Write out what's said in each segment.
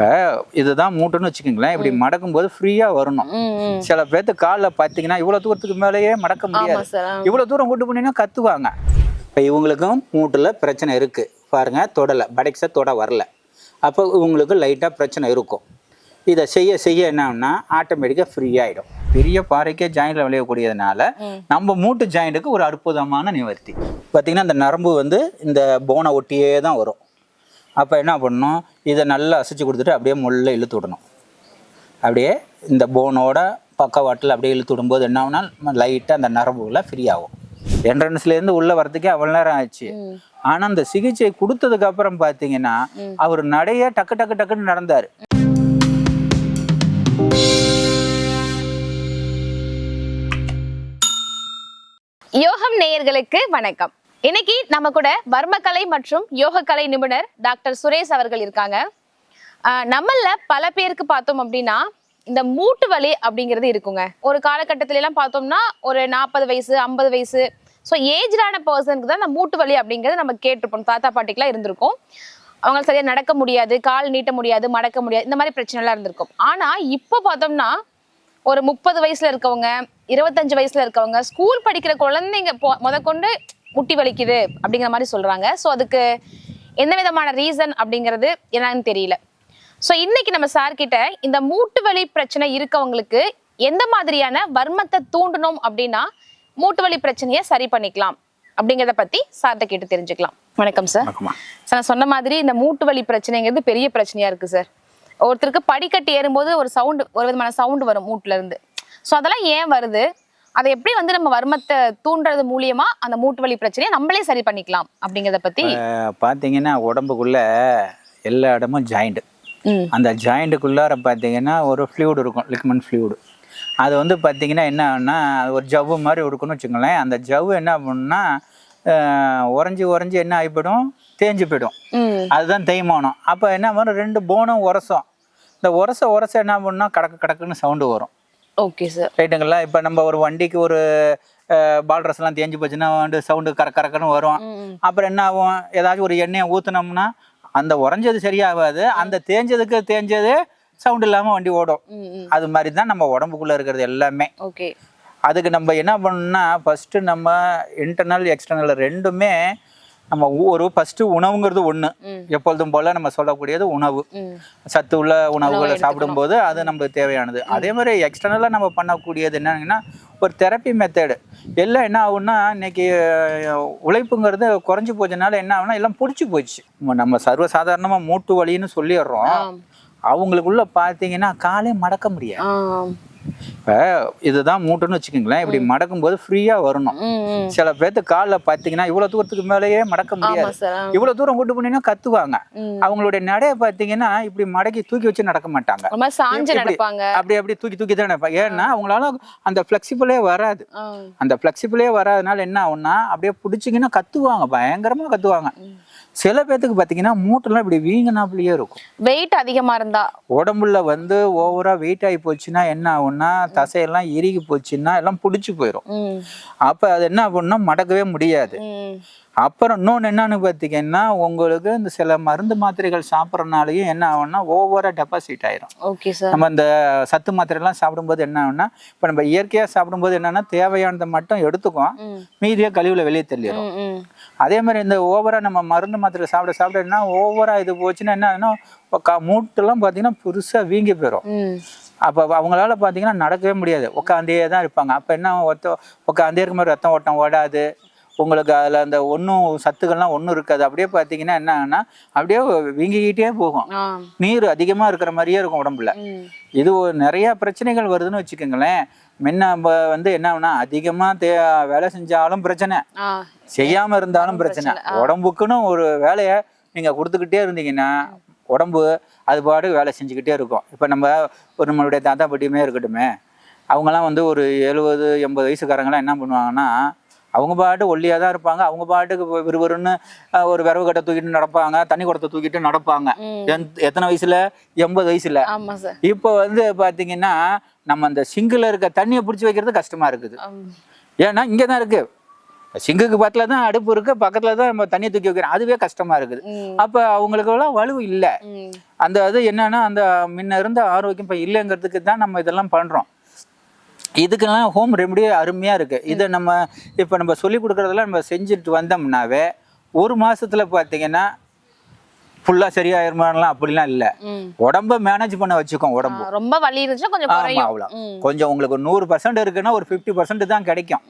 இப்போ இதுதான் மூட்டுன்னு வச்சுக்கோங்களேன். இப்படி மடக்கும் போது ஃப்ரீயாக வரணும். சில பேர்த்து காலில் பார்த்தீங்கன்னா இவ்வளோ தூரத்துக்கு மேலேயே மடக்க முடியாது. இவ்வளோ தூரம் கூட்டு போனீங்கன்னா கத்துவாங்க. இப்போ இவங்களுக்கும் மூட்டில் பிரச்சனை இருக்குது பாருங்க தொடலை. படைக்ஸை தொட வரல. அப்போ இவங்களுக்கு லைட்டாக பிரச்சனை இருக்கும். இதை செய்ய செய்ய என்னன்னா ஆட்டோமேட்டிக்காக ஃப்ரீ ஆகிடும் பெரிய பாறைக்கே ஜாயிண்டில் விளையக்கூடியதுனால. நம்ம மூட்டு ஜாயிண்ட்டுக்கு ஒரு அற்புதமான நிவர்த்தி. பார்த்தீங்கன்னா இந்த நரம்பு வந்து இந்த போனை ஒட்டியே தான் வரும். அப்போ என்ன பண்ணணும்? இதை நல்லா அசைச்சு கொடுத்துட்டு அப்படியே முள்ள இழுத்து விடணும். அப்படியே இந்த போனோட பக்கவாட்டில் அப்படியே இழுத்து விடும்போது என்ன ஆகுனா லைட்டாக அந்த நரம்புகளை ஃப்ரீ ஆகும். என்ட்ரன்ஸ்லேருந்து உள்ளே வரதுக்கே அவ்வளோ நேரம் ஆச்சு. ஆனால் அந்த சிகிச்சை கொடுத்ததுக்கு அப்புறம் பார்த்தீங்கன்னா அவர் நடைய டக்கு டக்கு டக்குன்னு நடந்தார். யோகம் நேயர்களுக்கு வணக்கம். இன்னைக்கு நம்ம கூட வர்மக்கலை மற்றும் யோகக்கலை நிபுணர் டாக்டர் சுரேஷ் அவர்கள் இருக்காங்க. நம்மள பல பேருக்கு பார்த்தோம் அப்படின்னா இந்த மூட்டு வலி அப்படிங்கிறது இருக்குங்க. ஒரு காலகட்டத்தில எல்லாம் பார்த்தோம்னா ஒரு நாற்பது வயசு ஐம்பது வயசு. ஸோ ஏஜ்டான பர்சனுக்கு தான் இந்த மூட்டு வலி அப்படிங்கிறது நம்ம கேட்டிருப்போம். தாத்தா பாட்டிக்கெல்லாம் இருந்திருக்கும். அவங்க சரியா நடக்க முடியாது கால் நீட்ட முடியாது மடக்க முடியாது இந்த மாதிரி பிரச்சனைலாம் இருந்திருக்கும். ஆனா இப்போ பார்த்தோம்னா ஒரு முப்பது வயசுல இருக்கவங்க இருபத்தஞ்சு வயசுல இருக்கவங்க ஸ்கூல் படிக்கிற குழந்தைங்க போ முதற்கொண்டு முட்டி வலிக்குது அப்படிங்கிற மாதிரி சொல்றாங்க. ஸோ அதுக்கு எந்த விதமான ரீசன் அப்படிங்கிறது என்னன்னு தெரியல. ஸோ இன்னைக்கு நம்ம சார் கிட்ட இந்த மூட்டு வலி பிரச்சனை இருக்கவங்களுக்கு எந்த மாதிரியான வர்மத்தை தூண்டணும் அப்படின்னா மூட்டு வலி பிரச்சனையை சரி பண்ணிக்கலாம் அப்படிங்கிறத பத்தி சார்கிட்ட கேட்டு தெரிஞ்சுக்கலாம். வணக்கம் சார் சார் நான் சொன்ன மாதிரி இந்த மூட்டு வலி பிரச்சனைங்கிறது பெரிய பிரச்சனையா இருக்கு சார் ஒருத்தருக்கு படிக்கட்டு ஏறும்போது ஒரு சவுண்டு ஒரு விதமான சவுண்டு வரும் மூட்டுல இருந்து. ஸோ அதெல்லாம் ஏன் வருது? அதை எப்படி வந்து நம்ம வர்மத்தை தூண்டுறது மூலியமா அந்த மூட்டு வலி பிரச்சனையை நம்மளே சரி பண்ணிக்கலாம் அப்படிங்கிறத பத்தி அஹ் பார்த்தீங்கன்னா உடம்புக்குள்ள எல்லா இடமும் ஜாயிண்ட் அந்த ஜாயிண்ட்டுக்குள்ளார பார்த்தீங்கன்னா ஒரு ஃப்ளூடு இருக்கும் லிக்மன் ஃப்ளூடு அது வந்து பார்த்தீங்கன்னா என்ன ஆகும்னா அது ஒரு ஜவ்வு மாதிரி இருக்குன்னு வச்சுக்கோங்களேன். அந்த ஜவ்வு என்ன பண்ணுன்னா உறைஞ்சி உறைஞ்சி என்ன ஆகிப்போயிடும்? தேஞ்சு போயிடும். அதுதான் தேய்மானம். அப்போ என்ன பண்ணும் ரெண்டு போனும் உரசும். இந்த உரச உரச என்ன பண்ணுன்னா கடக்கு கடக்குன்னு சவுண்டு வரும். ஓகே சார் ரைட்டுங்களா இப்போ நம்ம ஒரு வண்டிக்கு ஒரு பால்ட்ரஸ் எல்லாம் தேஞ்சு போச்சுன்னா வந்து சவுண்டு கர கறக்குன்னு வரும். அப்புறம் என்ன ஆகும்? ஏதாச்சும் ஒரு எண்ணெயை ஊற்றுனோம்னா அந்த உறைஞ்சது சரியாகாது. அந்த தேஞ்சதுக்கு தேஞ்சது சவுண்ட் இல்லாமல் வண்டி ஓடும். அது மாதிரி தான் நம்ம உடம்புக்குள்ளே இருக்கிறது எல்லாமே. ஓகே அதுக்கு நம்ம என்ன பண்ணணும்னா ஃபஸ்ட்டு நம்ம இன்டர்னல் எக்ஸ்டர்னல் ரெண்டுமே நம்ம ஒரு ஃபஸ்ட்டு உணவுங்கிறது ஒன்று ம். எப்பொழுதும் போல் நம்ம சொல்லக்கூடியது உணவு. சத்து உள்ள உணவுகளை. சாப்பிடும்போது அது நமக்கு தேவையானது. அதே மாதிரி எக்ஸ்டர்னலாக நம்ம பண்ணக்கூடியது என்னன்னா ஒரு தெரப்பி மெத்தடு எல்லாம் என்ன ஆகும்னா இன்னைக்கு உழைப்புங்கிறது குறைஞ்சி போச்சனால என்ன ஆகும்னா எல்லாம் பிடிச்சி போச்சு. நம்ம- சர்வசாதாரணமாக மூட்டு வலின்னு சொல்லிடுறோம். அவங்களுக்குள்ள பார்த்தீங்கன்னா காலே மடக்க முடியாது. இப்போ இதுதான் மூட்டுன்னு வச்சுக்கோங்களேன். இப்படி மடக்கும் போது ஃப்ரீயாக வரணும். சில பேர்த்து காலில் பார்த்தீங்கன்னா இவ்வளோ தூரத்துக்கு மேலேயே மடக்க முடியாது. இவ்வளோ தூரம் கூட்டு போனீங்கன்னா கத்துவாங்க. அவங்களுடைய நடைய பார்த்தீங்கன்னா இப்படி மடக்கி தூக்கி வச்சு நடக்க மாட்டாங்க. அப்படி அப்படி தூக்கி தூக்கி தான் நடப்பாங்க ஏன்னா அவங்களால அந்த ஃப்ளெக்சிபிளே வராது. அந்த ஃப்ளெக்சிபிளே வராதனால என்ன ஆகும்னா அப்படியே பிடிச்சிங்கன்னா கத்துவாங்க பயங்கரமா கத்துவாங்க. சில பேர்த்துக்கு பார்த்தீங்கன்னா மூட்டெல்லாம் இப்படி வீங்கினாப்புலயே இருக்கும். வெயிட் அதிகமா இருந்தா. உடம்புல வந்து ஓவரா வெயிட் ஆகி போச்சுன்னா என்ன ஆகும்னா தசையெல்லாம் இறுகி போச்சுன்னா எல்லாம் பிடிச்சி போயிடும் அப்போ அது என்ன ஆகும்னா மடக்கவே முடியாது. அப்புறம் இன்னொன்று என்னன்னு பார்த்தீங்கன்னா உங்களுக்கு இந்த சில மருந்து மாத்திரைகள் சாப்பிட்றனாலையும் என்ன ஆகும்னா ஓவராக டெபாசிட் ஆயிரும். ஓகே சார் நம்ம இந்த சத்து மாத்திரைலாம் சாப்பிடும்போது என்ன ஆகும்னா இப்போ நம்ம இயற்கையாக சாப்பிடும்போது என்னன்னா தேவையானதை மட்டும் எடுத்துக்கும் ம். மீதியை கழிவுல வெளியே தள்ளிடும் ம் ம். அதே மாதிரி இந்த ஓவராக நம்ம மருந்து மாத்திரை சாப்பிட சாப்பிட என்ன ஓவராக இது போச்சுன்னா என்ன க மூட்டெல்லாம் பார்த்தீங்கன்னா பெருசாக வீங்கி போயிடும் அப்போ அவங்களால பார்த்தீங்கன்னா நடக்கவே முடியாது. உட்காந்தே தான் இருப்பாங்க. அப்போ என்ன ஒத்த உட்காந்தே இருக்கும் மாதிரி ரத்தம் ஓட்டம் ஓடாது. உங்களுக்கு அதில் அந்த ஒன்றும் சத்துக்கள்லாம் ஒன்றும் இருக்காது. அப்படியே பார்த்தீங்கன்னா என்ன ஆகும்னா அப்படியே வீங்கிக்கிட்டே போகும். நீர் அதிகமாக இருக்கிற மாதிரியே இருக்கும் உடம்புல. இது நிறைய பிரச்சனைகள் வருதுன்னு வச்சுக்கோங்களேன். முன்ன நம்ம வந்து என்ன ஆகும்னா அதிகமாக தே வேலை செஞ்சாலும் பிரச்சனை. ஆ. செய்யாமல் இருந்தாலும் பிரச்சனை. உடம்புக்குன்னு ஒரு வேலையை நீங்கள் கொடுத்துக்கிட்டே இருந்தீங்கன்னா உடம்பு அது பாடு வேலை செஞ்சுக்கிட்டே இருக்கும். இப்போ நம்ம ஒரு நம்மளுடைய தாத்தா பாட்டியுமே இருக்கட்டுமே அவங்கெல்லாம் வந்து ஒரு எழுபது எண்பது வயசுக்காரங்களாம் என்ன பண்ணுவாங்கன்னா அவங்க பாட்டு ஒல்லியாக தான் இருப்பாங்க. அவங்க பாட்டுக்கு விறுவிறுன்னு ஒரு விரவு கட்டை தூக்கிட்டு நடப்பாங்க. தண்ணி குடத்தை தூக்கிட்டு நடப்பாங்க. எத்தனை வயசுல? எண்பது வயசுல. இப்போ வந்து பார்த்தீங்கன்னா நம்ம அந்த சிங்கில் இருக்க தண்ணியை பிடிச்சி வைக்கிறது கஷ்டமா இருக்குது. ஏன்னா இங்கே தான் இருக்கு. சிங்குக்கு பக்கத்தில் தான் அடுப்பு இருக்கு. பக்கத்தில் தான் நம்ம தண்ணி தூக்கி வைக்கிறோம். அதுவே கஷ்டமா இருக்குது. அப்போ அவங்களுக்கெல்லாம் வலு இல்லை. அந்த இது என்னன்னா அந்த முன்ன இருந்த ஆரோக்கியம் இப்போ இல்லைங்கிறதுக்கு தான் நம்ம இதெல்லாம் பண்ணுறோம் இதுக்கெல்லாம் ஹோம் ரெமடி அருமையாக இருக்குது இதை நம்ம இப்போ நம்ம சொல்லி கொடுக்குறதெல்லாம் நம்ம செஞ்சுட்டு வந்தோம்னாவே ஒரு மாசத்துல பார்த்தீங்கன்னா ஃபுல்லாக சரியாயிருமாலாம் அப்படிலாம் இல்லை. உடம்ப மேனேஜ் பண்ண வச்சுக்கோம் உடம்பு. ரொம்ப வலி இருந்துச்சுன்னா கொஞ்சம் அவ்வளோ கொஞ்சம் உங்களுக்கு நூறு பர்சன்ட் இருக்குன்னா ஒரு ஃபிஃப்டி பர்சன்ட் தான் கிடைக்கும்.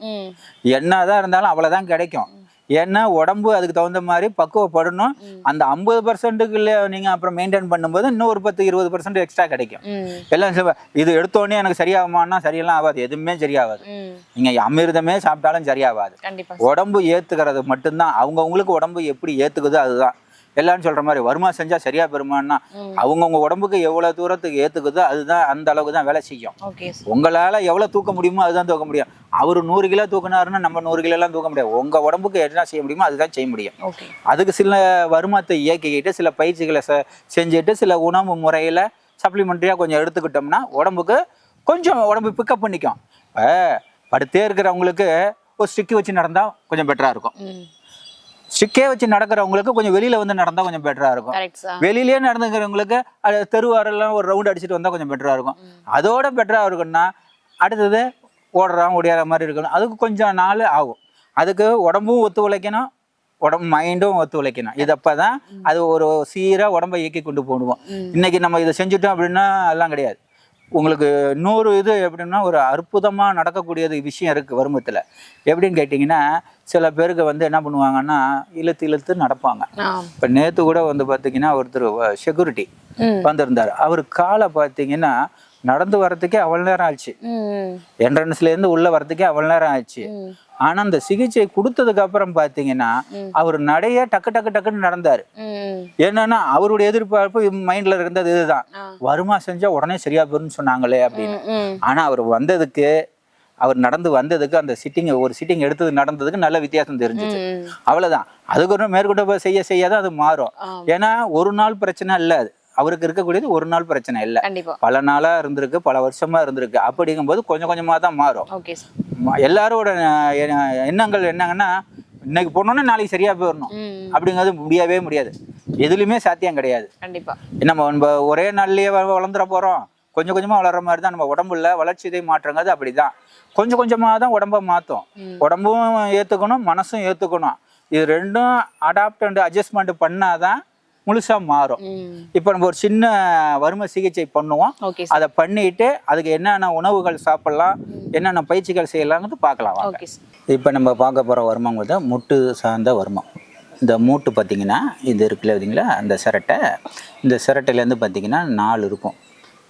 என்னதான் இருந்தாலும் அவ்வளோதான் கிடைக்கும். ஏன்னா உடம்பு அதுக்கு தகுந்த மாதிரி பக்குவப்படணும். அந்த ஐம்பது பர்சன்ட்டுக்குள்ள நீங்கள் அப்புறம் மெயின்டைன் பண்ணும்போது இன்னும் ஒரு பத்து இருபது பர்சன்ட் எக்ஸ்ட்ரா கிடைக்கும். எல்லாம் இது எடுத்தோடனே எனக்கு சரியாகுமான்னா சரியெல்லாம் ஆகாது எதுவுமே சரியாகாது. ம். நீங்கள் அமிர்தமே சாப்பிட்டாலும் சரியாகாது. உடம்பு ஏற்றுக்கிறது மட்டும்தான். அவங்கவுங்களுக்கு உடம்பு எப்படி ஏற்றுக்குதோ அதுதான். எல்லாரும் சொல்கிற மாதிரி வருமா செஞ்சால் சரியா பெறுமான்னா ம். அவங்கவுங்க உடம்புக்கு எவ்வளோ தூரத்துக்கு ஏற்றுக்குதோ அதுதான் அந்த அளவுக்கு தான் வேலை செய்யும். உங்களால் எவ்வளோ தூக்க முடியுமோ அதுதான் தூக்க முடியும். அவர் நூறு கிலோ தூக்கினாருன்னா நம்ம நூறு கிலோலாம் தூக்க முடியாது. உங்கள் உடம்புக்கு என்ன செய்ய முடியுமோ அதுதான் செய்ய முடியும். அதுக்கு சில வருமானத்தை இயக்கிக்கிட்டு சில பயிற்சிகளை செஞ்சுட்டு சில உணவு முறையில் சப்ளிமெண்ட்ரியாக கொஞ்சம் எடுத்துக்கிட்டோம்னா உடம்புக்கு கொஞ்சம் உடம்பு பிக்கப் பண்ணிக்கும். இப்போ படுத்தே இருக்கிறவங்களுக்கு ஒரு ஸ்டிக்கு வச்சு நடந்தால் கொஞ்சம் பெட்டராக இருக்கும். ஸ்டிக்கே வச்சு நடக்கிறவங்களுக்கு கொஞ்சம் வெளியில் வந்து நடந்தால் கொஞ்சம் பெட்டராக இருக்கும். வெளியிலேயே நடந்துக்கிறவங்களுக்கு அது தெருவாரெல்லாம் ஒரு ரவுண்ட் அடிச்சுட்டு வந்தால் கொஞ்சம் பெட்டராக இருக்கும். அதோட பெட்டராக இருக்குன்னா அடுத்தது ஓடுறான் ஓடியார மாதிரி இருக்கணும். அதுக்கு கொஞ்சம் நாள் ஆகும். அதுக்கு உடம்பும் ஒத்து உழைக்கணும் உடம்பு மைண்டும் ஒத்து உழைக்கணும். இது அப்போ தான் அது ஒரு சீராக உடம்பை இயக்கி கொண்டு போடுவோம். இன்னைக்கு நம்ம இதை செஞ்சுட்டோம் அப்படின்னா எல்லாம் கிடையாது. உங்களுக்கு இன்னொரு இது எப்படின்னா ஒரு அற்புதமாக நடக்கக்கூடியது விஷயம் இருக்குது வருமத்தில். எப்படின்னு கேட்டிங்கன்னா சில பேருக்கு வந்து என்ன பண்ணுவாங்கன்னா இழுத்து இழுத்து நடப்பாங்க. இப்போ நேற்று கூட வந்து பார்த்தீங்கன்னா ஒருத்தர் செக்யூரிட்டி வந்திருந்தார். அவர் காலை பார்த்தீங்கன்னா நடந்து வர்றதுக்கே அவ்வளோ நேரம் ஆச்சு. என்ட்ரன்ஸ்லேருந்து உள்ளே வர்றதுக்கே அவ்வளோ நேரம் ஆச்சு. ம் ஆனால் அந்த சிகிச்சை கொடுத்ததுக்கு அப்புறம் பார்த்தீங்கன்னா ம். அவர் நடைய டக்கு டக்கு டக்குன்னு நடந்தார். என்னன்னா அவருடைய எதிர்பார்ப்பு மைண்டில் இருந்தது இதுதான். வருமா செஞ்சால் உடனே சரியா போயிரும்னு சொன்னாங்களே அப்படின்னு. ஆனால் அவர் வந்ததுக்கு அவர் நடந்து வந்ததுக்கு அந்த சிட்டிங் ஒரு சிட்டிங் எடுத்தது நடந்ததுக்கு நல்ல வித்தியாசம் தெரிஞ்சுச்சு. அவ்வளவுதான். அதுக்கு ஒரு மேற்கொண்டு போய் செய்ய செய்யாதான் அது மாறும். ஏன்னா ஒரு நாள் பிரச்சனை இல்லை அது. அவருக்கு இருக்கக்கூடியது ஒரு நாள் பிரச்சனை இல்லை. பல நாளா இருந்திருக்கு பல வருஷமா இருந்திருக்கு. அப்படிங்கும்போது கொஞ்சம் கொஞ்சமா தான் மாறும். எல்லாரோட எண்ணங்கள் என்னங்கன்னா இன்னைக்கு போனோன்னே நாளைக்கு சரியா போயிடணும் அப்படிங்கிறது முடியவே முடியாது. எதுலையுமே சாத்தியம் கிடையாது. கண்டிப்பா. நம்ம ஒரே நாள்லயே வளர்ந்துட போறோம். கொஞ்சம் கொஞ்சமா வளர்ற மாதிரி தான் நம்ம உடம்புல வளர்ச்சிதை மாற்றங்கிறது அப்படிதான். கொஞ்சம் கொஞ்சமா தான் உடம்ப மாத்தும். உடம்பும் ஏத்துக்கணும் மனசும் ஏத்துக்கணும். இது ரெண்டும் அடாப்ட் அண்ட் அட்ஜஸ்ட்மெண்ட் பண்ணாதான் முழுசா மாறும். இப்போ நம்ம ஒரு சின்ன வறுமை சிகிச்சை பண்ணுவோம். அதை பண்ணிட்டு அதுக்கு என்னென்ன உணவுகள் சாப்பிடலாம் என்னென்ன பயிற்சிகள் செய்யலாங்கிறது பார்க்கலாம் இப்போ நம்ம பார்க்க போகிற வருமம் வந்து முட்டு சார்ந்த வருமம் இந்த மூட்டு பார்த்தீங்கன்னா இது இருக்குல்ல பார்த்தீங்களா அந்த சிரட்டை. இந்த சிரட்டையிலேருந்து பார்த்தீங்கன்னா நாலு இருக்கும்.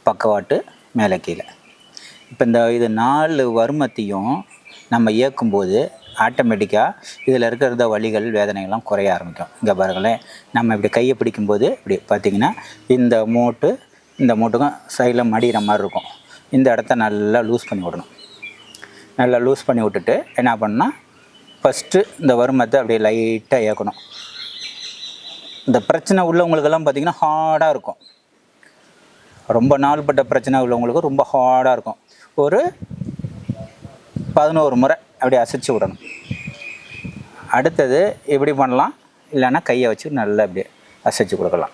பக்கவாட்டு மேலே கீழே. இப்போ இந்த இது நாலு வருமத்தையும் நம்ம இயக்கும்போது ஆட்டோமேட்டிக்காக இதில் இருக்கிறத வலிகள் வேதனைகள்லாம் குறைய ஆரம்பிக்கும். இங்கே பாருங்களேன் நம்ம இப்படி கையை பிடிக்கும்போது இப்படி பார்த்தீங்கன்னா இந்த மூட்டு இந்த மூட்டுக்கும் சைடில் மடிகிற மாதிரி இருக்கும். இந்த இடத்த நல்லா லூஸ் பண்ணி விடணும். நல்லா லூஸ் பண்ணி விட்டுட்டு என்ன பண்ணால் ஃபஸ்ட்டு இந்த வருமத்தை அப்படியே லைட்டாக ஏற்கணும் இந்த பிரச்சனை உள்ளவங்களுக்கெல்லாம் பார்த்தீங்கன்னா ஹார்டாக இருக்கும். ரொம்ப நாள்பட்ட பிரச்சனை உள்ளவங்களுக்கு ரொம்ப ஹார்டாக இருக்கும். ஒரு பதினோரு முறை அப்படி அசைச்சு விடணும். அடுத்தது எப்படி பண்ணலாம்? இல்லைன்னா கையை வச்சு நல்லா அப்படியே அசைச்சு கொடுக்கலாம்.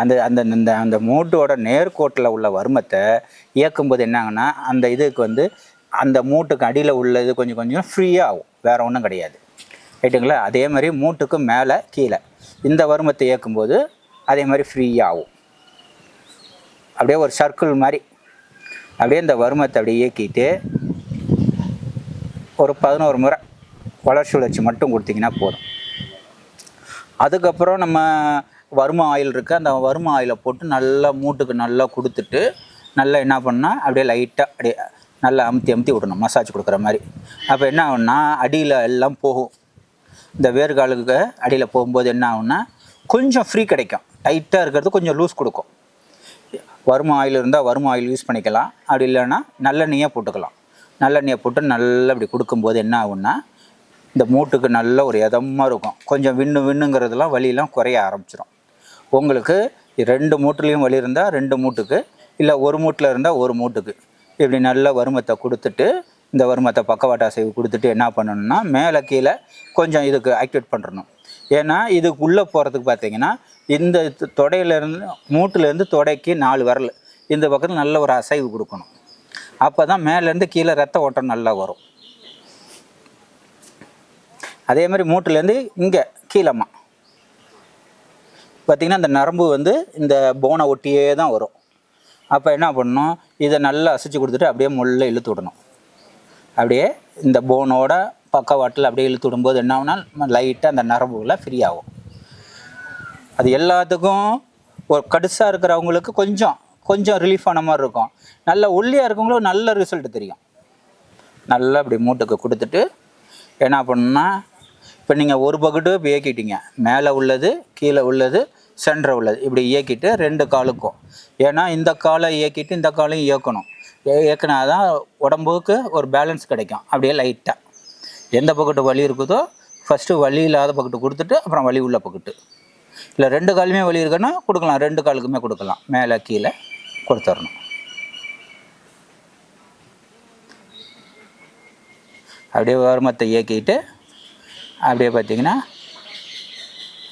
அந்த அந்த இந்த அந்த மூட்டோட நேர்கோட்டில் உள்ள வருமத்தை இயக்கும்போது என்னாங்கன்னா அந்த இதுக்கு வந்து அந்த மூட்டுக்கு அடியில் உள்ளது கொஞ்சம் கொஞ்சம் ஃப்ரீயாக ஆகும். வேறு ஒன்றும் கிடையாது. ரைட்டுங்களா அதே மாதிரி மூட்டுக்கு மேலே கீழே. இந்த வருமத்தை இயக்கும்போது அதே மாதிரி ஃப்ரீயாக ஆகும். அப்படியே ஒரு சர்க்கிள் மாதிரி. அப்படியே இந்த வருமத்தை அப்படியே இயக்கிட்டு ஒரு பதினோரு முறை வளர்ச்சி வளர்ச்சி மட்டும் கொடுத்தீங்கன்னா போதும். அதுக்கப்புறம் நம்ம வரும ஆயில் இருக்குது அந்த வரும ஆயிலை போட்டு நல்லா மூட்டுக்கு நல்லா கொடுத்துட்டு நல்லா என்ன பண்ணால் அப்படியே லைட்டாக அப்படியே நல்லா அமுத்தி அமுத்தி விடணும் மசாஜ் கொடுக்குற மாதிரி. அப்போ என்ன ஆகும்னா அடியில் எல்லாம் போகும். இந்த வேர்காலுக்கு அடியில் போகும்போது என்ன ஆகும்னா கொஞ்சம் ஃப்ரீ கிடைக்கும். டைட்டாக இருக்கிறது கொஞ்சம் லூஸ் கொடுக்கும். வரும ஆயில் இருந்தால் வரும ஆயில் யூஸ் பண்ணிக்கலாம். அப்படி இல்லைன்னா நல்லெண்ணெயே போட்டுக்கலாம். நல்லெண்ணெயை போட்டு நல்லா இப்படி கொடுக்கும்போது என்ன ஆகும்னா இந்த மூட்டுக்கு நல்ல ஒரு இதமாக இருக்கும். கொஞ்சம் விண்ணு விண்ணுங்கிறதுலாம் வலியெல்லாம் குறைய ஆரம்பிச்சிடும் உங்களுக்கு ரெண்டு மூட்டுலேயும் வலி இருந்தால் ரெண்டு மூட்டுக்கு இல்லை ஒரு மூட்டில் இருந்தால் ஒரு மூட்டுக்கு. இப்படி நல்ல வருமத்தை கொடுத்துட்டு இந்த வருமத்தை பக்கவாட்டு அசைவு கொடுத்துட்டு என்ன பண்ணணும்னா மேலே கீழே கொஞ்சம் இதுக்கு ஆக்டிவேட் பண்ணுறணும் ஏன்னா இதுக்கு உள்ளே போகிறதுக்கு பார்த்தீங்கன்னா இந்த தொடையிலேருந்து மூட்டிலேருந்து தொடைக்கு நாலு விரல். இந்த பக்கத்தில் நல்ல ஒரு அசைவு கொடுக்கணும். அப்போ தான் மேலேருந்து கீழே ரத்த ஓட்டம் நல்லா வரும். அதே மாதிரி மூட்டுலேருந்து இங்கே கீழமா பார்த்திங்கன்னா இந்த நரம்பு வந்து இந்த போனை ஒட்டியே தான் வரும். அப்போ என்ன பண்ணணும்? இதை நல்லா அசைச்சு கொடுத்துட்டு அப்படியே முள்ள இழுத்து விடணும். அப்படியே இந்த போனோட பக்கவாட்டில் அப்படியே இழுத்து விடும்போது என்ன ஆகுனா லைட்டாக அந்த நரம்புகளை ஃப்ரீ ஆகும். அது எல்லாத்துக்கும் ஒரு கடுசாக இருக்கிறவங்களுக்கு கொஞ்சம் கொஞ்சம் ரிலீஃப் ஆன மாதிரி இருக்கும். நல்ல ஒல்லியாக இருக்கவங்களும் நல்ல ரிசல்ட் தெரியும். நல்லா அப்படி மூட்டுக்கு கொடுத்துட்டு என்ன பண்ணுன்னா இப்போ நீங்கள் ஒரு பக்கெட்டு இப்போ இயக்கிட்டீங்க. மேலே உள்ளது கீழே உள்ளது சென்டர் உள்ளது. இப்படி இயக்கிட்டு ரெண்டு காலுக்கும். ஏன்னா இந்த காலை இயக்கிட்டு இந்த காலையும் இயக்கணும். இயக்கினா தான் உடம்புக்கு ஒரு பேலன்ஸ் கிடைக்கும். அப்படியே லைட்டாக எந்த பக்கெட்டு வலி இருக்குதோ ஃபஸ்ட்டு வலி இல்லாத பக்கெட்டு கொடுத்துட்டு அப்புறம் வலி உள்ள பக்கெட்டு இல்லை ரெண்டு காலுமே வலி இருக்குன்னா கொடுக்கலாம். ரெண்டு காலுக்குமே கொடுக்கலாம். மேலே கீழே. கொடுத்துடணும் அப்படியே வருமத்தை இயக்கிட்டு அப்படியே பார்த்தீங்கன்னா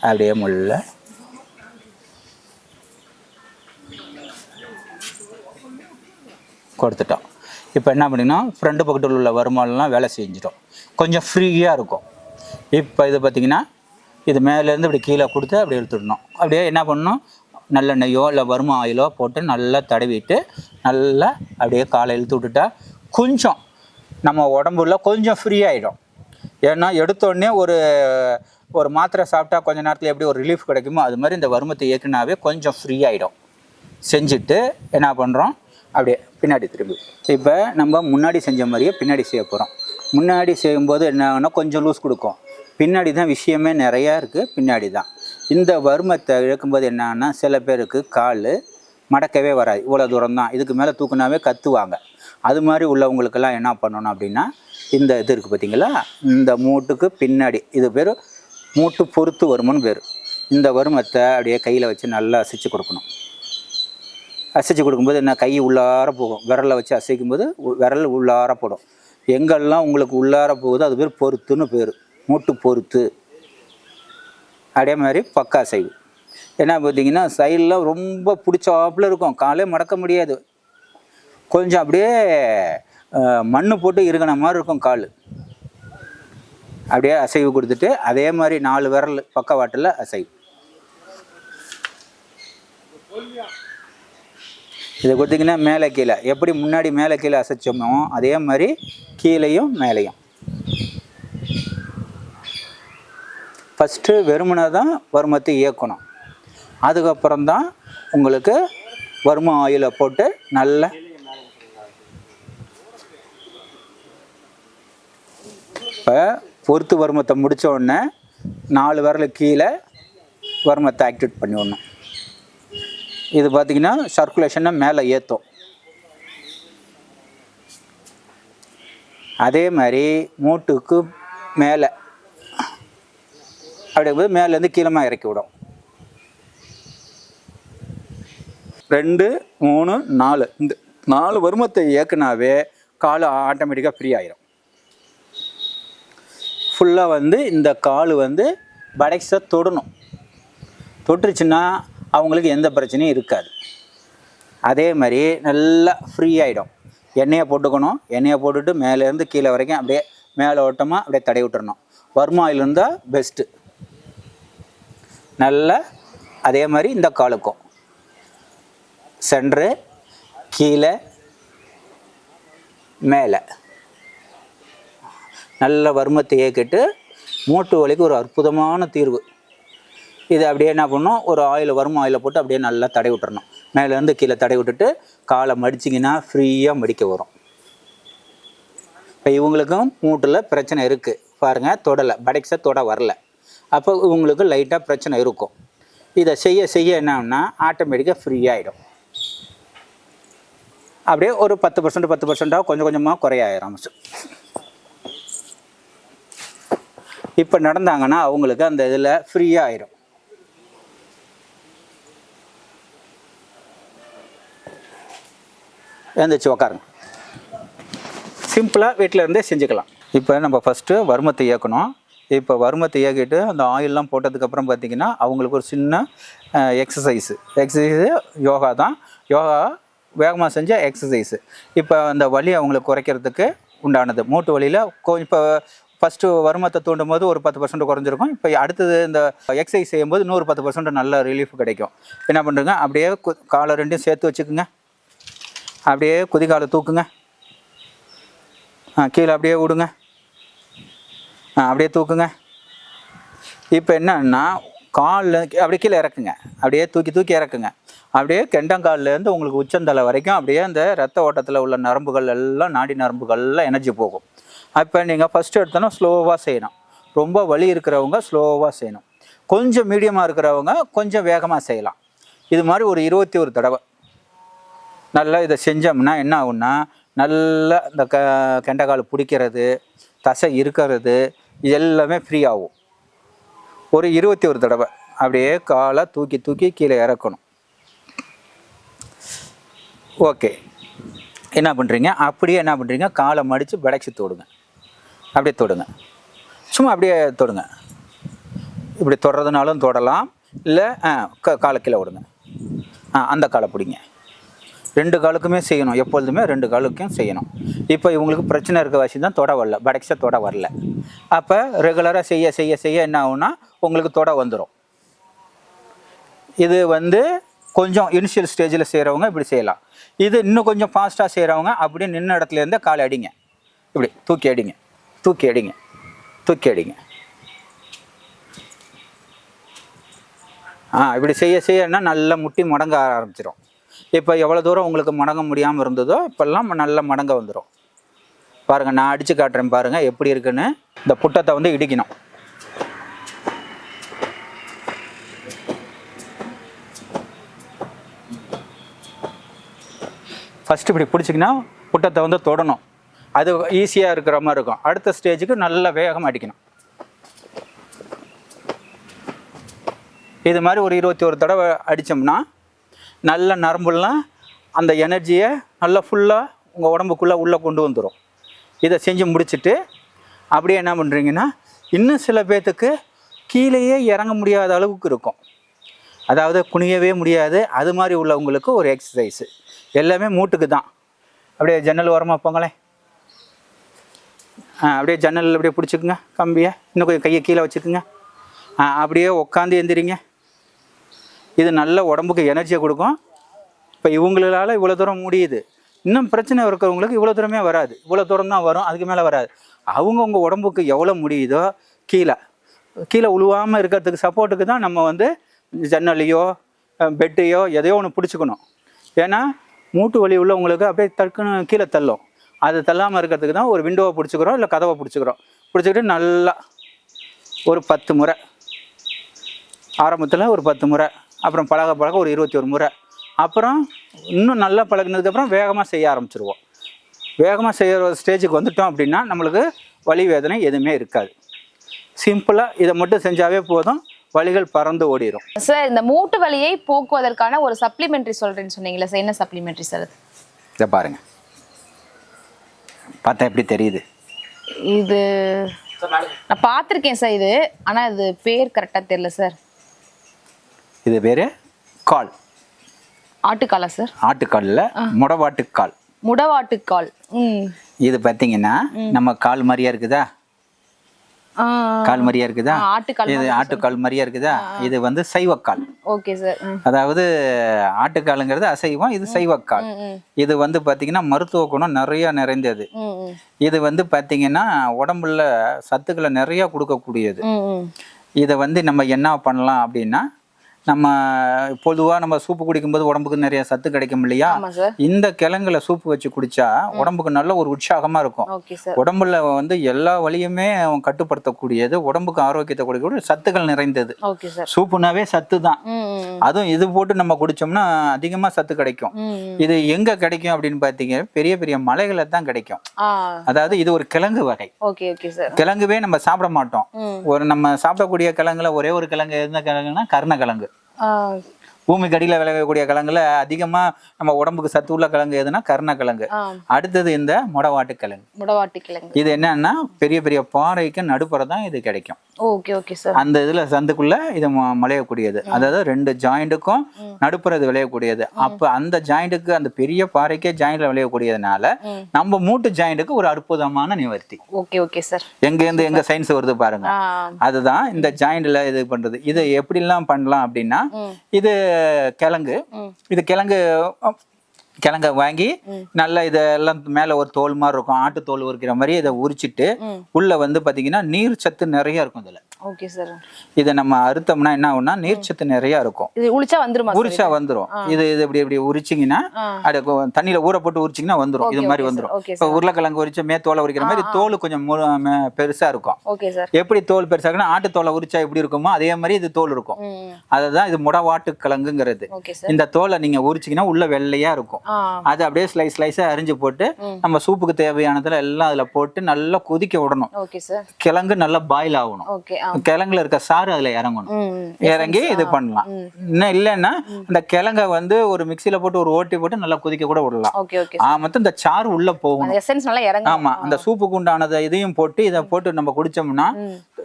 அப்படியே முள்ள. கொடுத்துட்டோம். இப்போ என்ன பண்ணிங்கன்னா ஃப்ரண்ட் பக்கத்தில் உள்ள வருமானம்லாம் வேலை செஞ்சிட்டோம். கொஞ்சம் ஃப்ரீயாக இருக்கும். இப்போ இது பார்த்தீங்கன்னா இது மேலேருந்து இப்படி கீழே கொடுத்து அப்படி எடுத்துடணும் அப்படியே என்ன பண்ணணும்? நல்லெண்ணெய்யோ இல்லை வரும ஆயிலோ போட்டு நல்லா தடவிட்டு நல்லா அப்படியே காலை இழுத்து விட்டுட்டா கொஞ்சம் நம்ம உடம்புல கொஞ்சம் ஃப்ரீ ஆகிடும் ஏன்னா எடுத்தோடனே ஒரு ஒரு மாத்திரை சாப்பிட்டா கொஞ்ச நேரத்தில் எப்படி ஒரு ரிலீஃப் கிடைக்குமோ அது மாதிரி இந்த வருமத்தை இயக்குனாவே கொஞ்சம் ஃப்ரீ ஆகிடும் செஞ்சுட்டு என்ன பண்ணுறோம் அப்படியே பின்னாடி திரும்பி. இப்போ நம்ம முன்னாடி செஞ்ச மாதிரியே பின்னாடி செய்ய போகிறோம் முன்னாடி செய்யும்போது என்ன கொஞ்சம் லூஸ் கொடுக்கும். பின்னாடி தான் விஷயமே நிறையா இருக்குது பின்னாடி தான். இந்த வருமத்தை இழக்கும்போது என்னன்னா சில பேருக்கு கால் மடக்கவே வராது. இவ்வளோ தூரம் தான் இதுக்கு மேலே தூக்குனாவே கத்துவாங்க. அது மாதிரி உள்ளவங்களுக்கெல்லாம் என்ன பண்ணணும் அப்படின்னா இந்த இது இருக்குது பார்த்தீங்களா இந்த மூட்டுக்கு பின்னாடி இது பேர் மூட்டு பொறுத்து வருமன்னு பேர். இந்த வருமத்தை அப்படியே கையில் வச்சு நல்லா அசைச்சு கொடுக்கணும். அசைச்சு கொடுக்கும்போது என்ன கை உள்ளார போகும். விரலை வச்சு அசைக்கும் போது விரல் உள்ளார போடும். எங்கெல்லாம் உங்களுக்கு உள்ளார போகுதோ அது பேர் பொறுத்துன்னு பேர். மூட்டு பொறுத்து. அதே மாதிரி பக்கா அசைவு என்ன பார்த்தீங்கன்னா சைடில் ரொம்ப பிடிச்சாப்புல இருக்கும். காலே மடக்க முடியாது. கொஞ்சம் அப்படியே மண் மண்ணு போட்டு இருக்கிற மாதிரி இருக்கும் கால். அப்படியே அசைவு கொடுத்துட்டு அதே மாதிரி நாலு விரல் பக்கவாட்டில் அசைவு. இதை கொடுத்தீங்கன்னா மேலே கீழே. எப்படி முன்னாடி மேலே கீழே அசைச்சோமோ அதே மாதிரி கீழேயும் மேலேயும். ஃபஸ்ட்டு வெறுமனை தான் வருமத்தை இயக்கணும். அதுக்கப்புறம் தான் உங்களுக்கு வரும ஆயிலை போட்டு நல்ல இப்போ பொறுத்து வருமத்தை முடித்த உடனே நாலு விரல் கீழே வருமத்தை ஆக்டிவேட் பண்ணி விடணும் இது பார்த்தீங்கன்னா சர்க்குலேஷனை மேலே ஏற்றும் அதே மாதிரி மூட்டுக்கு மேலே அப்படிங்கும்போது மேலேருந்து கீழமாக இறக்கி விடும். ரெண்டு மூணு நாலு. இந்த நாலு வருமத்தை இயக்குனாவே கால் ஆட்டோமேட்டிக்காக ஃப்ரீ ஆயிரும். ஃபுல்லாக வந்து இந்த கால் வந்து படைக்ஸை தொடணும். தொட்டுருச்சுன்னா அவங்களுக்கு எந்த பிரச்சனையும் இருக்காது. அதே மாதிரி நல்லா ஃப்ரீ ஆகிடும் எண்ணெயை போட்டுக்கணும். எண்ணெயை போட்டுட்டு மேலேருந்து கீழே வரைக்கும் அப்படியே மேலே ஓட்டமாக அப்படியே தடவி விட்டுறணும். வர்மா ஆயில் இருந்தால் பெஸ்ட்டு நல்லா அதே மாதிரி இந்த காலுக்கும். சென்ட்ரு கீழே மேலே. நல்ல வருமத்தை ஏக்கிட்டு மூட்டு வலிக்கு ஒரு அற்புதமான தீர்வு. இது அப்படியே என்ன பண்ணணும் ஒரு ஆயில் வரும் ஆயிலை போட்டு அப்படியே நல்லா தடவி விட்டுறணும். மேலேருந்து கீழே தடவி விட்டுட்டு காலை மடிச்சிங்கன்னா ஃப்ரீயாக மடிக்க வரும். இப்போ இவங்களுக்கும் மூட்டில் பிரச்சனை இருக்குது பாருங்கள் தொடலை. படைக்ஸை தொட வரல. அப்போ உங்களுக்கு லைட்டாக பிரச்சனை இருக்கும். இதை செய்ய செய்ய என்னன்னா ஆட்டோமேட்டிக்காக ஃப்ரீ ஆகிடும் அப்படியே ஒரு பத்து பர்சன்ட் பத்து பர்சன்ட்டாக கொஞ்சம் கொஞ்சமாக குறைய ஆரம்பிச்சு இப்போ நடந்தாங்கன்னா அவங்களுக்கு அந்த இதில் ஃப்ரீயாக ஆயிடும் எழுந்திரிச்சு உக்காருங்க. சிம்பிளாக வீட்டில் இருந்தே செஞ்சுக்கலாம். இப்போ நம்ம ஃபஸ்ட்டு வறுமத்தை இயக்கணும். இப்போ வருமத்தை இயக்கிட்டு அந்த ஆயிலெலாம் போட்டதுக்கப்புறம் பார்த்தீங்கன்னா அவங்களுக்கு ஒரு சின்ன எக்ஸசைஸு எக்ஸசைஸு யோகா தான். யோகா வேகமாக செஞ்ச எக்ஸசைஸு இப்போ அந்த வலி அவங்களுக்கு குறைக்கிறதுக்கு உண்டானது. மூட்டு வலியில் கோ இப்போ ஃபஸ்ட்டு வருமத்தை தூண்டும் போது ஒரு பத்து பர்சன்ட் குறைஞ்சிருக்கும். இப்போ அடுத்தது இந்த எக்ஸசைஸ் செய்யும்போது நூறு பத்து பர்சன்ட் நல்ல ரிலீஃப் கிடைக்கும். என்ன பண்ணுறங்க அப்படியே கு- காலை ரெண்டையும் சேர்த்து வச்சுக்குங்க. அப்படியே குதிகாலை தூக்குங்க. ஆ கீழே அப்படியே விடுங்க. அப்படியே தூக்குங்க. இப்போ என்னன்னா காலில் அப்படியே கீழே இறக்குங்க. அப்படியே தூக்கி தூக்கி இறக்குங்க. அப்படியே கெண்டங்கால்லேருந்து உங்களுக்கு உச்சந்தலை வரைக்கும் அப்படியே அந்த ரத்த ஓட்டத்தில் உள்ள நரம்புகள் எல்லாம் நாடி நரம்புகள்லாம் எனர்ஜி போகும். அப்போ நீங்கள் ஃபஸ்ட்டு எடுத்தோன்னா ஸ்லோவாக செய்யணும். ரொம்ப வலி இருக்கிறவங்க ஸ்லோவாக செய்யணும். கொஞ்சம் மீடியமாக இருக்கிறவங்க கொஞ்சம் வேகமாக செய்யலாம். இது மாதிரி ஒரு இருபத்தி ஒரு தடவை. நல்லா இதை செஞ்சோம்னா என்ன ஆகுன்னா நல்லா இந்த க கெண்டைக்கால் பிடிக்கிறது தசை இருக்கிறது இது எல்லாமே ஃப்ரீ ஆகும். ஒரு இருபத்தி ஒரு தடவை அப்படியே காலை தூக்கி தூக்கி கீழே இறக்கணும். ஓகே என்ன பண்ணுறீங்க அப்படியே என்ன பண்ணுறீங்க காலை மடித்து படைச்சி தொடுங்க. அப்படியே தொடுங்க. சும்மா அப்படியே தொடுங்க. இப்படி தொடுறதுனாலும் தொடலாம். இல்லை க காலை கீழே விடுங்க. ஆ அந்த காலை பிடிங்க. ரெண்டு காலுக்குமே செய்யணும் எப்பொழுதுமே ரெண்டு காலுக்கும் செய்யணும். இப்போ இவங்களுக்கு பிரச்சனை இருக்க வாசி தான் தொட வரல படைக்ஸாக தொட வரல. அப்போ ரெகுலராக செய்ய செய்ய செய்ய என்ன ஆகும்னா உங்களுக்கு தொட வந்துடும் இது வந்து கொஞ்சம் இனிஷியல் ஸ்டேஜில் செய்கிறவங்க இப்படி செய்யலாம். இது இன்னும் கொஞ்சம் ஃபாஸ்ட்டாக செய்கிறவங்க அப்படியே நின்ன இடத்துலேருந்தே காலை அடிங்க. இப்படி தூக்கி அடிங்க தூக்கி அடிங்க தூக்கி அடிங்க. ஆ இப்படி செய்ய செய்யன்னா நல்லா முட்டி மடங்க ஆரம்பிச்சிடும் இப்போ எவ்வளோ தூரம் உங்களுக்கு மடங்க முடியாமல் இருந்ததோ இப்போல்லாம் நல்லா மடங்க வந்துடும் பாருங்கள் நான் அடித்து காட்டுறேன் பாருங்கள் எப்படி இருக்குன்னு. இந்த புட்டத்தை வந்து இடிக்கணும். ஃபஸ்ட்டு இப்படி பிடிச்சிங்கன்னா புட்டத்தை வந்து தொடணும். அது ஈஸியாக இருக்கிற மாதிரி இருக்கும். அடுத்த ஸ்டேஜுக்கு நல்லா வேகமாக அடிக்கணும். இது மாதிரி ஒரு இருபத்தி ஒரு தடவை அடித்தோம்னா நல்ல நரம்புலாம் அந்த எனர்ஜியை நல்லா ஃபுல்லாக உங்கள் உடம்புக்குள்ளே உள்ளே கொண்டு வந்துடும் இதை செஞ்சு முடிச்சுட்டு அப்படியே என்ன பண்ணுறீங்கன்னா இன்னும் சில பேர்த்துக்கு கீழேயே இறங்க முடியாத அளவுக்கு இருக்கும். அதாவது குனியவே முடியாது. அது மாதிரி உள்ளவங்களுக்கு ஒரு எக்ஸசைஸு எல்லாமே மூட்டுக்கு தான். அப்படியே ஜன்னல் ஓரமாக போங்களேன். ஆ அப்படியே ஜன்னல் அப்படியே பிடிச்சிக்குங்க கம்பியை. இன்னும் கொஞ்சம் கையை கீழே வச்சுக்குங்க. ஆ அப்படியே உட்காந்து எந்திரிங்க. இது நல்ல உடம்புக்கு எனர்ஜியை கொடுக்கும். இப்போ இவங்களால இவ்வளோ தூரம் முடியுது. இன்னும் பிரச்சனை இருக்கிறவங்களுக்கு இவ்வளோ தூரமே வராது. இவ்வளோ தூரம் தான் வரும் அதுக்கு மேலே வராது. அவங்கவுங்க உடம்புக்கு எவ்வளோ முடியுதோ கீழே. கீழே உழுவாமல் இருக்கிறதுக்கு சப்போர்ட்டுக்கு தான் நம்ம வந்து ஜன்னலையோ பெட்டையோ எதையோ ஒன்று பிடிச்சிக்கணும். ஏன்னா மூட்டு வலி உள்ளவங்களுக்கு அப்படியே டக்குன்னு கீழே தள்ளும். அது தள்ளாமல் இருக்கிறதுக்கு தான் ஒரு விண்டோவை பிடிச்சிக்கிறோம் இல்லை கதவை பிடிச்சிக்கிறோம். பிடிச்சிக்கிட்டு நல்லா ஒரு பத்து முறை. ஆரம்பத்தில் ஒரு பத்து முறை. அப்புறம் பழக பழக ஒரு இருபத்தி ஒரு முறை. அப்புறம் இன்னும் நல்லா பழகுனதுக்கப்புறம் வேகமாக செய்ய ஆரம்பிச்சிருவோம். வேகமாக செய்கிற ஸ்டேஜுக்கு வந்துட்டோம் அப்படின்னா நம்மளுக்கு வலி வேதனை எதுவுமே இருக்காது. சிம்பிளாக இதை மட்டும் செஞ்சாவே போதும் வலிகள் பறந்து ஓடிடும் சார் இந்த மூட்டு வலியை போக்குவதற்கான ஒரு சப்ளிமெண்ட்ரி சொல்றேன்னு சொன்னீங்களா சார் என்ன சப்ளிமெண்ட்ரி சார் அது? இதை பாருங்கள் பார்த்தா எப்படி தெரியுது? இது நான் பார்த்துருக்கேன் சார் இது ஆனா இது பேர் கரெக்டா தெரியல சார். இது பேர்? கால். ஆட்டுக்காலா சார் ஆட்டுக்காலில்? முடவாட்டுக்கால். முடவாட்டுக்கால். இது பார்த்தீங்கன்னா நம்ம கால் மாதிரியா இருக்குதா? கால் மாதிரியா இருக்குதா? இது ஆட்டுக்கால் மாதிரியா இருக்குதா? இது வந்து சைவக்கால். ஓகே சார் அதாவது ஆட்டுக்காலுங்கிறது அசைவம் இது சைவக்கால். இது வந்து பார்த்தீங்கன்னா மருத்துவ குணம் நிறைய நிறைந்தது. இது வந்து பார்த்தீங்கன்னா உடம்புல சத்துக்களை நிறைய கொடுக்கக்கூடியது. இதை வந்து நம்ம என்ன பண்ணலாம் அப்படின்னா நம்ம பொதுவாக நம்ம சூப்பு குடிக்கும்போது உடம்புக்கு நிறைய சத்து கிடைக்கும் இல்லையா? இந்த கிழங்குல சூப்பு வச்சு குடிச்சா உடம்புக்கு நல்ல ஒரு உற்சாகமா இருக்கும். உடம்புல வந்து எல்லா வலியுமே கட்டுப்படுத்தக்கூடியது உடம்புக்கு ஆரோக்கியத்தை கொடுக்கக்கூடிய சத்துக்கள் நிறைந்தது. சூப்புனாவே சத்து தான். அதுவும் இது போட்டு நம்ம குடிச்சோம்னா அதிகமா சத்து கிடைக்கும். இது எங்க கிடைக்கும் அப்படின்னு பார்த்தீங்க பெரிய பெரிய மலைகளை தான் கிடைக்கும். அதாவது இது ஒரு கிழங்கு வகை. கிழங்குவே நம்ம சாப்பிட மாட்டோம். ஒரு நம்ம சாப்பிடக்கூடிய கிழங்குல ஒரே ஒரு கிழங்கு எந்த கிழங்குனா கருணக்கிழங்கு. ஆ பூமிக்கு அடியில் விளையக்கூடிய கிழங்குல அதிகமா நம்ம உடம்புக்கு சத்து உள்ள கிழங்கு எதுனா கருணக்கிழங்கு அடுத்தது இந்த முடவாட்டு கிழங்கு. முடவாட்டு கிழங்கு. இது என்னன்னா பெரிய பெரிய பாறைக்கு நடுப்புற தான் இது கிடைக்கும். ஓகே ஓகே சார் அந்த இதுல சந்துக்குள்ள இது முளையக்கூடியது அதாவது ரெண்டு ஜாயிண்ட்டுக்கும் நடுப்புற இது விளையக்கூடியது. அப்ப அந்த ஜாயிண்ட்டுக்கு அந்த பெரிய பாறைக்கே ஜாயிண்ட்ல விளையக்கூடியதுனால. நம்ம மூட்டு ஜாயிண்ட்டுக்கு ஒரு அற்புதமான நிவர்த்தி. ஓகே ஓகே சார் எங்க இருந்து எங்க சயின்ஸ் வருது பாருங்க. அதுதான் இந்த ஜாயிண்ட்ல இது பண்றது. இது எப்படிலாம் பண்ணலாம் அப்படின்னா. இது கிழங்கு. இது கிழங்கு கிழங்க வாங்கி நல்லா இதெல்லாம் மேல ஒரு தோல் மாதிரி இருக்கும். ஆட்டு தோல் உரிக்கிற மாதிரி இதை உரிச்சிட்டு. உள்ள வந்து பாத்தீங்கன்னா நீர் சத்து நிறைய இருக்கும் இதுல. Okay sir. இதை நம்ம அறுத்தோம்னா என்ன ஆகும்னா நீர் சத்து நிறைய இருக்கும். இது உளிச்சா வந்துருமா உரிச்சா வந்துரும். இது இது இப்படி இப்படி உரிச்சிங்கன்னா. அது தண்ணியில ஊற போட்டு உரிச்சிங்கன்னா வந்துரும். இது மாதிரி வந்துரும். Okay இப்போ உருளைக்கிழங்கு உரிச்ச மே தோலை உரிக்கிற மாதிரி தோல் கொஞ்சம் பெருசா இருக்கும். Okay sir. எப்படி தோல் பெருசா இருக்குன்னா ஆட்டு தோலை உரிச்சா எப்படி இருக்குமோ அதே மாதிரி இது தோல் இருக்கும். அதுதான் இது முடவாட்டு கிழங்குங்கிறது இந்த தோலை நீங்க உரிச்சிங்கன்னா உள்ள வெள்ளையா இருக்கும். அது அப்படியே ஸ்லைஸ் ஸ்லைஸா அரிஞ்சு போட்டு. நம்ம சூப்புக்கு தேவையானதுல எல்லாம் அதுல போட்டு நல்லா கொதிக்க விடணும். கிழங்கு நல்லா பாயில் ஆகணும். கிழங்குல இருக்க சாறு அதுல இறங்கணும். இறங்கி இது பண்ணலாம். இன்னும் இல்லைன்னா இந்த கிழங்க வந்து ஒரு மிக்சியில போட்டு ஒரு ஓட்டி போட்டு நல்லா கொதிக்க கூட விடலாம். ஆ மொத்தம் இந்த சாறு உள்ள போகணும். ஆமா அந்த சூப்புக்கு உண்டானதை இதையும் போட்டு இதை போட்டு நம்ம குடிச்சோம்னா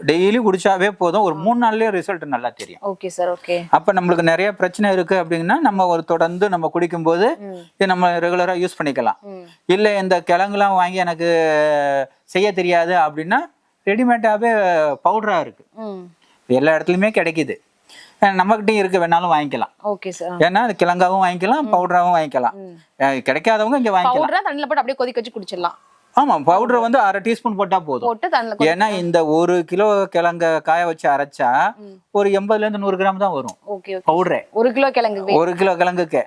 டெய்லி குடிச்சாவே போதும். ஒரு மூணு நாள்லயே ரிசல்ட் நல்லா தெரியும். ஓகே சார் ஓகே அப்ப நம்மளுக்கு நிறைய பிரச்சனை இருக்கு அப்படின்னா நம்ம ஒரு தொடர்ந்து நம்ம குடிக்கும்போது. இது நம்ம ரெகுலரா யூஸ் பண்ணிக்கலாம். இல்ல இந்த கிழங்குலாம் வாங்கி எனக்கு செய்ய தெரியாது அப்படின்னா ரெடிமேடாவே பவுடரா இருக்கு. எல்லா இடத்துலயுமே கிடைக்குது. நம்மகிட்டயும் இருக்கு வேணாலும் வாங்கிக்கலாம். ஓகே சார் ஏன்னா அது கிழங்காவும் வாங்கிக்கலாம் பவுடராவும் வாங்கிக்கலாம். கிடைக்காதவங்க இங்க வாங்கிக்கலாம். பவுடரா தண்ணில போட்டு அப்படியே கொதிக்க வச்சு குடிச்சிடலாம். ஆமா பவுடர் வந்து அரை டீஸ்பூன் போட்டா போதும். ஏன்னா இந்த ஒரு கிலோ கிழங்க காய வச்சு அரைச்சா. ஒரு எண்பதுல இருந்து நூறு கிராம் தான் வரும். பவுடரே ஒரு கிலோ கிழங்கு ஒரு கிலோ கிழங்குக்கு.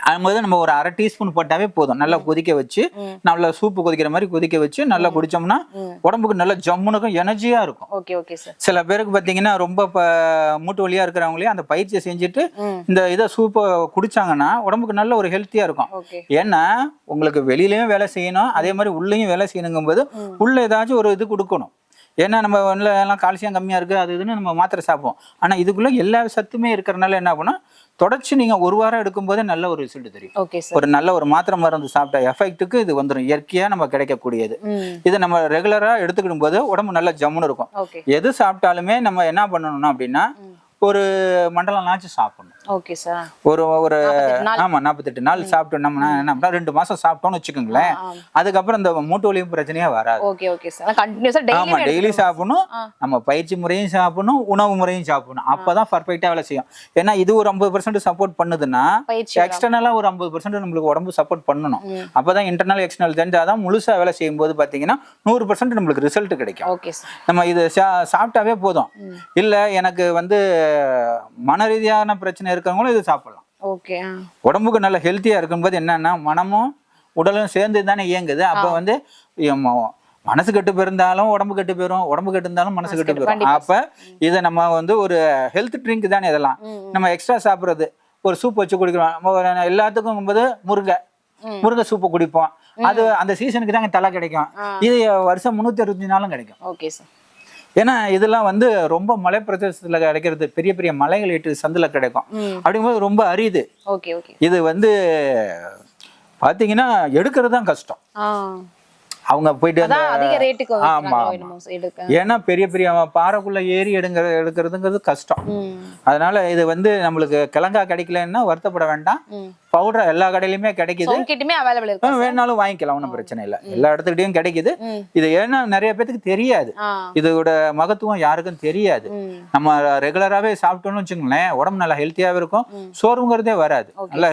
ஆ அதும்போது நம்ம ஒரு அரை டீஸ்பூன் போட்டாவே போதும். நல்லா கொதிக்க வச்சு. நல்லா சூப்பு கொதிக்கிற மாதிரி கொதிக்க வச்சு நல்லா குடிச்சோம்னா. உடம்புக்கு நல்ல ஜம்முனுக்கும் எனர்ஜியா இருக்கும். Okay okay sir. சில பேருக்கு பார்த்தீங்கன்னா ரொம்ப மூட்டு வலியா இருக்கிறவங்களே அந்த பயிற்சியை செஞ்சுட்டு இந்த இதை சூப்பை குடிச்சாங்கன்னா உடம்புக்கு நல்ல ஒரு ஹெல்த்தியா இருக்கும். ஏன்னா உங்களுக்கு வெளியிலயும் வேலை செய்யணும் அதே மாதிரி உள்ளேயும் வேலை செய்யணுங்கும்போது உள்ள ஏதாச்சும் ஒரு இது கொடுக்கணும். ஏன்னா நம்ம எல்லாம் கால்சியம் கம்மியா இருக்கு அது இதுன்னு நம்ம மாத்திரை சாப்பிடுவோம். ஆனா இதுக்குள்ள எல்லா சத்துமே இருக்கிறனால என்ன ஆகும்னா தொடர்ச்சி நீங்க ஒரு வாரம் எடுக்கும்போதே நல்ல ஒரு ரிசல்ட் தெரியும். ஓகே ஒரு நல்ல ஒரு மாத்திரை மருந்து சாப்பிட்ட எஃபெக்ட்டுக்கு இது வந்துடும் இயற்கையா நம்ம கிடைக்கக்கூடியது. இது நம்ம ரெகுலரா எடுத்துக்கிடும் போது உடம்பு நல்ல ஜம்முன்னு இருக்கும். எது சாப்பிட்டாலுமே நம்ம என்ன பண்ணணும்னா அப்படின்னா ஒரு மண்டலம் நாச்சு சாப்பிடணும். ஒரு ஒரு 48 நாள். ஆமா நாற்பத்தெட்டு நாள் சாப்பிட்டோம்னா என்ன பண்ணா ரெண்டு மாசம் சாப்பிட்டோம்னு வச்சுக்கோங்களேன் அதுக்கப்புறம் இந்த மூட்டு வலியும் பிரச்சனையே வராது. Okay okay sir. ஆமா டெய்லி சாப்பிடணும். நம்ம பயிற்சி முறையும் சாப்பிடணும் உணவு முறையும் சாப்பிடணும். அப்பதான் பர்ஃபெக்டா வேலை செய்யும். ஏன்னா இது ஒரு ஐம்பது பர்சன்ட் சப்போர்ட் பண்ணுதுன்னா எக்ஸ்டர்னலா ஒரு ஐம்பது பர்சன்ட் நம்மளுக்கு உடம்பு சப்போர்ட் பண்ணணும். அப்பதான் இன்டர்னல் எக்ஸ்டர்னல் தெரிஞ்சாதான் முழுசா வேலை செய்யும் போது பாத்தீங்கன்னா நூறு பர்சன்ட் நம்மளுக்கு ரிசல்ட் கிடைக்கும். Okay sir. நம்ம இது சாப்பிட்டாவே போதும். இல்ல எனக்கு வந்து மன ரீதியான பிரச்சனை இருக்கிறவங்களும் இது சாப்பிடலாம். ஓகே உடம்புக்கு நல்ல ஹெல்த்தியா இருக்கும்போது என்னன்னா மனமும் உடலும் சேர்ந்து தானே இயங்குது. அப்ப வந்து மனசு கெட்டு போயிருந்தாலும் உடம்பு கெட்டு போயிரும் உடம்பு கெட்டு இருந்தாலும் மனசு கெட்டு போயிரும். கண்டிப்பா. அப்ப இதை நம்ம வந்து ஒரு ஹெல்த் ட்ரிங்க் தானே இதெல்லாம். நம்ம எக்ஸ்ட்ரா சாப்பிடுறது. ஒரு சூப் வச்சு குடிக்கிறோம். எல்லாத்துக்கும் போது முருங்கை. முருங்கை சூப்பு குடிப்போம். அது அந்த சீசனுக்கு தாங்க தலை கிடைக்கும். இது வருஷம் முந்நூற்றி அறுபத்தஞ்சு நாளும் கிடைக்கும். ஓகே சார் ஏன்னா இதெல்லாம் வந்து ரொம்ப மலை பிரதேசத்துல கிடைக்கிறது பெரிய பெரிய மலைகள் ஏற்று சந்தில் கிடைக்கும். அப்படிங்கும்போது ரொம்ப ஓகே இது வந்து பாத்தீங்கன்னா எடுக்கிறது தான் கஷ்டம் அவங்க போயிட்டு ஆமா, ஏன்னா பெரிய பெரிய பாறைக்குள்ள ஏறி எடுங்கிற எடுக்கிறதுங்கிறது கஷ்டம். அதனால இது வந்து நம்மளுக்கு கிழங்கா கிடைக்கலன்னா வருத்தப்பட வேண்டாம். பவுடர் எல்லா கடையிலுமே கிடைக்குது. வேணாலும் வாங்கிக்கலாம் ஒன்றும் பிரச்சனை இல்லை. எல்லா இடத்துக்கிட்டையும் கிடைக்குது. இது ஏன்னா நிறைய பேத்துக்கு தெரியாது. இதோட மகத்துவம் யாருக்கும் தெரியாது. நம்ம ரெகுலராகவே சாப்பிட்டோம்னு வச்சுங்களேன் உடம்பு நல்லா ஹெல்த்தியாகவே இருக்கும். சோர்வுங்கிறதே வராது. நல்லா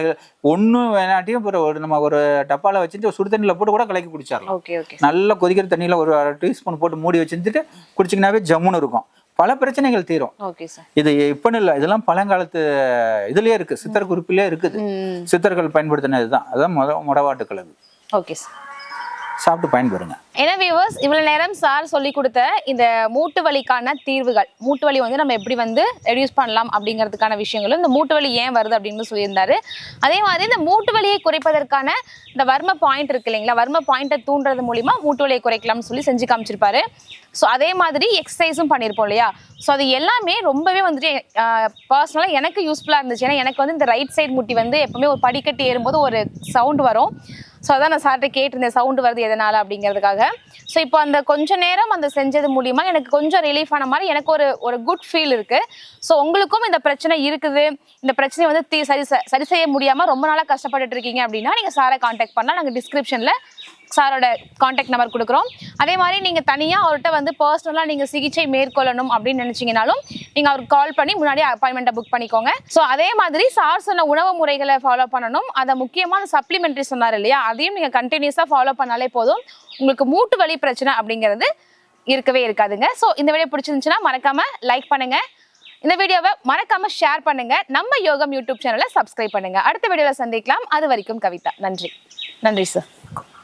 ஒன்றும் வேணாட்டியும் ஒரு நம்ம ஒரு டப்பால வச்சுட்டு சுடு தண்ணியில் போட்டு கூட கலக்கி குடிச்சிடலாம். நல்லா கொதிக்கிற தண்ணியில் ஒரு டீஸ்பூன் போட்டு மூடி வச்சுட்டு குடிச்சிங்கனாவே ஜம்முன்னு இருக்கும். பல பிரச்சனைகள் தீரும். இது இப்பன்னு இல்லை இதெல்லாம் பழங்காலத்து இதுலயே இருக்கு சித்தர் குறிப்பிலே இருக்குது. சித்தர்கள் பயன்படுத்தினது தான் அதான் முத முடவாட்டு கிழங்கு. Okay sir. சாப்பிட்டு பயன்பெறுங்க. ஏன்னா வியூவர்ஸ் இவ்வளோ நேரம் சார் சொல்லி கொடுத்த இந்த மூட்டு வலிக்கான தீர்வுகள் மூட்டு வலி வந்து நம்ம எப்படி வந்து ரெடியூஸ் பண்ணலாம் அப்படிங்கிறதுக்கான விஷயங்களும் இந்த மூட்டு வலி ஏன் வருது அப்படின்னு சொல்லியிருந்தாரு. அதே மாதிரி இந்த மூட்டு வலியை குறைப்பதற்கான இந்த வர்ம பாயிண்ட் இருக்கு இல்லைங்களா வர்ம பாயிண்ட்டை தூண்டுறது மூலிமா மூட்டு வலியை குறைக்கலாம்னு சொல்லி செஞ்சு காமிச்சிருப்பாரு. ஸோ அதே மாதிரி எக்ஸசைஸும் பண்ணியிருப்போம் இல்லையா? ஸோ அது எல்லாமே ரொம்பவே வந்துட்டு பர்சனலாக எனக்கு யூஸ்ஃபுல்லாக இருந்துச்சு. ஏன்னா எனக்கு வந்து இந்த ரைட் சைடு முட்டி வந்து எப்பவுமே ஒரு படிக்கட்டு ஏறும்போது ஒரு சவுண்ட் வரும். ஸோ அதான் நான் சார்கிட்ட கேட்டிருந்தேன் சவுண்டு வருது எதனால அப்படிங்கிறதுக்காக. ஸோ இப்போ அந்த கொஞ்ச நேரம் அந்த செஞ்சது மூலியமா எனக்கு கொஞ்சம் ரிலீஃப் ஆன மாதிரி எனக்கு ஒரு ஒரு குட் ஃபீல் இருக்கு. ஸோ உங்களுக்கும் இந்த பிரச்சனை இருக்குது. இந்த பிரச்சனையை வந்து தீ சரி சரி செய்ய முடியாம ரொம்ப நாளாக கஷ்டப்பட்டுட்டு இருக்கீங்க அப்படின்னா நீங்க சாரை காண்டாக்ட் பண்ணலாம் நாங்கள் டிஸ்கிரிப்ஷன்ல சாரோட காண்டாக்ட் நம்பர் கொடுக்குறோம். அதே மாதிரி நீங்கள் தனியாக அவர்கிட்ட வந்து பர்சனலாக நீங்கள் சிகிச்சை மேற்கொள்ளணும் அப்படின்னு நினச்சிங்கனாலும் நீங்கள் அவருக்கு கால் பண்ணி முன்னாடி அப்பாயின்மெண்ட்டை புக் பண்ணிக்கோங்க. ஸோ அதே மாதிரி சார் சொன்ன உணவு முறைகளை ஃபாலோ பண்ணணும். அதை முக்கியமான சப்ளிமெண்ட்ரி சொன்னார் இல்லையா? அதையும் நீங்கள் கண்டினியூஸாக ஃபாலோ பண்ணாலே போதும். உங்களுக்கு மூட்டு வலி பிரச்சனை அப்படிங்கிறது இருக்கவே இருக்காதுங்க. ஸோ இந்த வீடியோ பிடிச்சிருந்துச்சுன்னா மறக்காமல் லைக் பண்ணுங்கள் இந்த வீடியோவை மறக்காம ஷேர் பண்ணுங்க. நம்ம யோகம் யூடியூப் சேனலை சப்ஸ்கிரைப் பண்ணுங்க. அடுத்த வீடியோவில் சந்திக்கலாம். அது வரைக்கும் கவிதா. நன்றி. நன்றி சார்